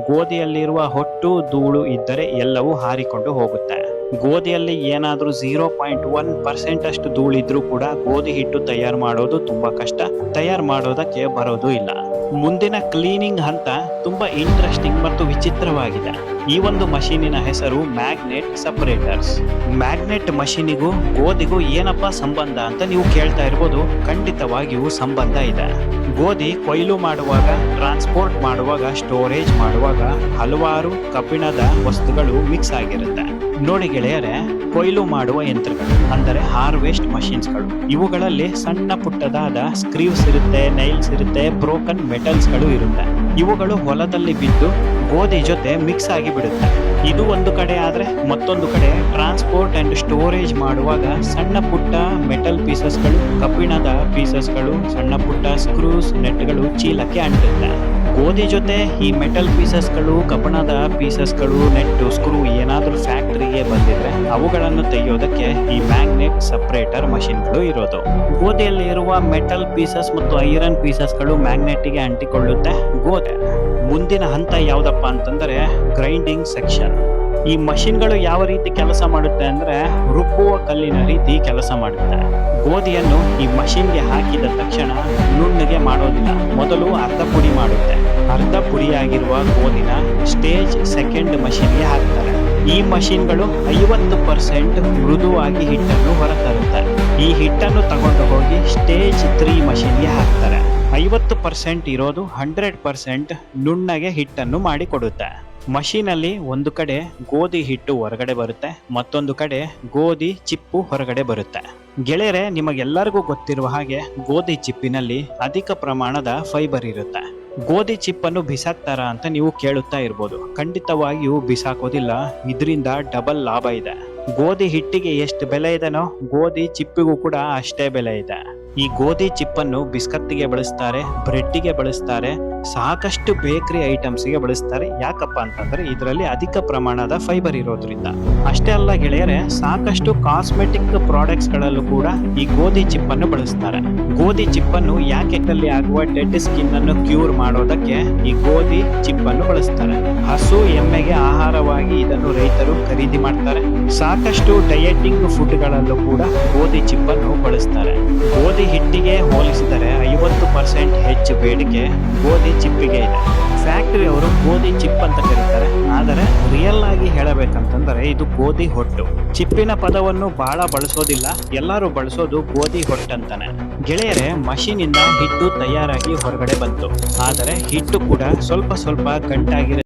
ಗೋಧಿಯಲ್ಲಿರುವ ಹೊಟ್ಟು ಧೂಳು ಇದ್ದರೆ ಎಲ್ಲವೂ ಹಾರಿಕೊಂಡು ಹೋಗುತ್ತೆ. ಗೋಧಿಯಲ್ಲಿ ಏನಾದರೂ ಜೀರೋ ಪಾಯಿಂಟ್ ಒನ್ ಪರ್ಸೆಂಟ್ ಅಷ್ಟು ಧೂಳಿದ್ರೂ ಕೂಡ ಗೋಧಿ ಹಿಟ್ಟು ತಯಾರು ಮಾಡೋದು ತುಂಬಾ ಕಷ್ಟ. ತಯಾರು ಮಾಡೋದಕ್ಕೆ ಬರೋದು ಇಲ್ಲ. ಮುಂದಿನ ಕ್ಲೀನಿಂಗ್ ಹಂತ ತುಂಬಾ ಇಂಟ್ರೆಸ್ಟಿಂಗ್ ಮತ್ತು ವಿಚಿತ್ರವಾಗಿದೆ. ಈ ಒಂದು ಮಷೀನಿನ ಹೆಸರು ಮ್ಯಾಗ್ನೆಟ್ ಸಪರೇಟರ್ಸ್ ಮ್ಯಾಗ್ನೆಟ್ ಮಷೀನಿಗೂ, ಗೋಧಿಗೂ ಏನಪ್ಪ ಸಂಬಂಧ ಅಂತ ನೀವು ಕೇಳ್ತಾ ಇರ್ಬೋದು. ಖಂಡಿತವಾಗಿಯೂ ಸಂಬಂಧ ಇದೆ. ಗೋಧಿ ಕೊಯ್ಲು ಮಾಡುವಾಗ ಟ್ರಾನ್ಸ್ಪೋರ್ಟ್ ಮಾಡುವಾಗ ಸ್ಟೋರೇಜ್ ಮಾಡುವಾಗ ಹಲವಾರು ಕಬ್ಬಿಣದ ವಸ್ತುಗಳು ಮಿಕ್ಸ್ ಆಗಿರುತ್ತೆ. ನೋಡಿ ಗೆಳೆಯರೆ, ಕೊಯ್ಲು ಮಾಡುವ ಯಂತ್ರಗಳು, ಅಂದರೆ ಹಾರ್ವೆಸ್ಟ್ ಮಷಿನ್ಸ್ಗಳು. ಇವುಗಳಲ್ಲಿ ಸಣ್ಣ ಪುಟ್ಟದಾದ ಸ್ಕ್ರೀವ್ಸ್ ಇರುತ್ತೆ, ನೈಲ್ಸ್ ಇರುತ್ತೆ, ಬ್ರೋಕನ್ ಮೆಟಲ್ಸ್ಗಳು ಇರುತ್ತೆ. ಇವುಗಳು ಹೊಲದಲ್ಲಿ ಬಿದ್ದು ಗೋಧಿ ಜೊತೆ ಮಿಕ್ಸ್ ಆಗಿ ಬಿಡುತ್ತೆ ಇದು ಒಂದು ಕಡೆ ಆದರೆ ಮತ್ತೊಂದು ಕಡೆ ಟ್ರಾನ್ಸ್ಪೋರ್ಟ್ ಅಂಡ್ ಸ್ಟೋರೇಜ್ ಮಾಡುವಾಗ ಸಣ್ಣ ಪುಟ್ಟ ಮೆಟಲ್ ಪೀಸಸ್ಗಳು, ಕಬ್ಬಿಣದ ಪೀಸಸ್ಗಳು, ಸಣ್ಣ ಪುಟ್ಟ ಸ್ಕ್ರೂಸ್, ನೆಟ್ಗಳು ಚೀಲಕ್ಕೆ ಅಂಟುತ್ತೆ. ಗೋಧಿ ಜೊತೆ ಈ ಮೆಟಲ್ ಪೀಸಸ್ಗಳು ಕಬ್ಬಣದ ಪೀಸಸ್ಗಳು ನೆಟ್ಟು ಸ್ಕ್ರೂ ಏನಾದರೂ ಫ್ಯಾಕ್ಟ್ರಿಗೆ ಬಂದಿದ್ರೆ ಅವುಗಳನ್ನು ತೆಗೆಯೋದಕ್ಕೆ ಈ ಮ್ಯಾಗ್ನೆಟ್ ಸಪ್ರೇಟರ್ ಮಷಿನ್ಗಳು ಇರೋದು. ಗೋಧಿಯಲ್ಲಿ ಇರುವ ಮೆಟಲ್ ಪೀಸಸ್ ಮತ್ತು ಐರನ್ ಪೀಸಸ್ಗಳು ಮ್ಯಾಗ್ನೆಟ್ಗೆ ಅಂಟಿಕೊಳ್ಳುತ್ತೆ. ಗೋಧಿ ಮುಂದಿನ ಹಂತ ಯಾವುದಪ್ಪ ಅಂತಂದ್ರೆ ಗ್ರೈಂಡಿಂಗ್ ಸೆಕ್ಷನ್ ಈ ಮಷಿನ್ಗಳು ಯಾವ ರೀತಿ ಕೆಲಸ ಮಾಡುತ್ತೆ ಅಂದ್ರೆ ರುಬ್ಬುವ ಕಲ್ಲಿನ ರೀತಿ ಕೆಲಸ ಮಾಡುತ್ತೆ. ಗೋಧಿಯನ್ನು ಈ ಮಷಿನ್ಗೆ ಹಾಕಿದ ತಕ್ಷಣ ನುಣ್ಣಗೆ ಮಾಡೋದಿಲ್ಲ ಮೊದಲು ಅರ್ಧ ಪುಡಿ ಮಾಡುತ್ತೆ. ಅರ್ಧ ಪುಡಿಯಾಗಿರುವ ಗೋಧಿನ ಸ್ಟೇಜ್ ಸೆಕೆಂಡ್ ಮಷಿನ್ಗೆ ಹಾಕ್ತಾರೆ. ಈ ಮಷಿನ್ಗಳು ಐವತ್ತು ಪರ್ಸೆಂಟ್ ಮೃದುವಾಗಿ ಹಿಟ್ಟನ್ನು ಹೊರತರುತ್ತೆ. ಈ ಹಿಟ್ಟನ್ನು ತಗೊಂಡು ಹೋಗಿ ಸ್ಟೇಜ್ ತ್ರೀ ಮಷಿನ್ಗೆ ಹಾಕ್ತಾರೆ. ಐವತ್ತು ಪರ್ಸೆಂಟ್ ಇರೋದು ಹಂಡ್ರೆಡ್ ಪರ್ಸೆಂಟ್ ನುಣ್ಣಗೆ ಹಿಟ್ಟನ್ನು ಮಾಡಿಕೊಡುತ್ತೆ. ಮಷೀನಲ್ಲಿ ಒಂದು ಕಡೆ ಗೋಧಿ ಹಿಟ್ಟು ಹೊರಗಡೆ ಬರುತ್ತೆ, ಮತ್ತೊಂದು ಕಡೆ ಗೋಧಿ ಚಿಪ್ಪು ಹೊರಗಡೆ ಬರುತ್ತೆ. ಗೆಳೆಯರೆ, ನಿಮಗೆಲ್ಲರಿಗೂ ಗೊತ್ತಿರುವ ಹಾಗೆ ಗೋಧಿ ಚಿಪ್ಪಿನಲ್ಲಿ ಅಧಿಕ ಪ್ರಮಾಣದ ಫೈಬರ್ ಇರುತ್ತೆ. ಗೋಧಿ ಚಿಪ್ಪನ್ನು ಬಿಸಾಕ್ತಾರ ಅಂತ ನೀವು ಕೇಳುತ್ತಾ ಇರ್ಬೋದು. ಖಂಡಿತವಾಗಿಯೂ ಬಿಸಾಕೋದಿಲ್ಲ, ಇದರಿಂದ ಡಬಲ್ ಲಾಭ ಇದೆ. ಗೋಧಿ ಹಿಟ್ಟಿಗೆ ಎಷ್ಟು ಬೆಲೆ ಇದೆನೋ, ಗೋಧಿ ಚಿಪ್ಪಿಗೂ ಕೂಡ ಅಷ್ಟೇ ಬೆಲೆ ಇದೆ. ಈ ಗೋಧಿ ಚಿಪ್ಪನ್ನು ಬಿಸ್ಕತ್ತಿಗೆ ಬಳಸ್ತಾರೆ, ಬ್ರೆಡ್ಡಿಗೆ ಬಳಸ್ತಾರೆ, ಸಾಕಷ್ಟು ಬೇಕರಿ ಐಟಮ್ಸ್ಗೆ ಬಳಸ್ತಾರೆ. ಯಾಕಪ್ಪ ಅಂತಂದ್ರೆ ಇದರಲ್ಲಿ ಅಧಿಕ ಪ್ರಮಾಣದ ಫೈಬರ್ ಇರೋದ್ರಿಂದ. ಅಷ್ಟೇ ಅಲ್ಲ ಗೆಳೆಯರೆ, ಸಾಕಷ್ಟು ಕಾಸ್ಮೆಟಿಕ್ ಪ್ರಾಡಕ್ಟ್ಸ್ ಗಳಲ್ಲೂ ಕೂಡ ಈ ಗೋಧಿ ಚಿಪ್ಪನ್ನು ಬಳಸ್ತಾರೆ. ಗೋಧಿ ಚಿಪ್ಪನ್ನು ಯಾಕೆ ಆಗುವ ಡೆಡ್ ಸ್ಕಿನ್ ಅನ್ನು ಕ್ಯೂರ್ ಮಾಡೋದಕ್ಕೆ ಈ ಗೋಧಿ ಚಿಪ್ಪನ್ನು ಬಳಸ್ತಾರೆ. ಹಸು ಎಮ್ಮೆಗೆ ಆಹಾರವಾಗಿ ಇದನ್ನು ರೈತರು ಖರೀದಿ ಮಾಡ್ತಾರೆ. ಸಾಕಷ್ಟು ಡಯಟಿಂಗ್ ಫುಡ್ಗಳಲ್ಲೂ ಕೂಡ ಗೋಧಿ ಚಿಪ್ಪನ್ನು ಬಳಸ್ತಾರೆ. ಗೋಧಿ ಹಿಟ್ಟಿಗೆ ಹೋಲಿಸಿದರೆ ಐವತ್ತು ಪರ್ಸೆಂಟ್ ಹೆಚ್ಚು ಬೇಡಿಕೆ ಗೋಧಿ ಚಿಪ್ಪಿಗೆ ಇದೆ. ಫ್ಯಾಕ್ಟರಿ ಅವರು ಗೋಧಿ ಚಿಪ್ ಅಂತ ಕರೀತಾರೆ. ಆದರೆ ರಿಯಲ್ ಆಗಿ ಹೇಳಬೇಕಂತಂದರೆ ಇದು ಗೋಧಿ ಹೊಟ್ಟು. ಚಿಪ್ಪಿನ ಪದವನ್ನು ಬಹಳ ಬಳಸೋದಿಲ್ಲ. ಎಲ್ಲರೂ ಬಳಸೋದು ಗೋಧಿ ಹೊಟ್ಟಂತಾನೆ. ಗೆಳೆಯರೆ, ಮಷೀನಿಂದ ಹಿಟ್ಟು ತಯಾರಾಗಿ ಹೊರಗಡೆ ಬಂತು. ಆದರೆ ಹಿಟ್ಟು ಕೂಡ ಸ್ವಲ್ಪ ಸ್ವಲ್ಪ ಗಂಟಾಗಿರೋ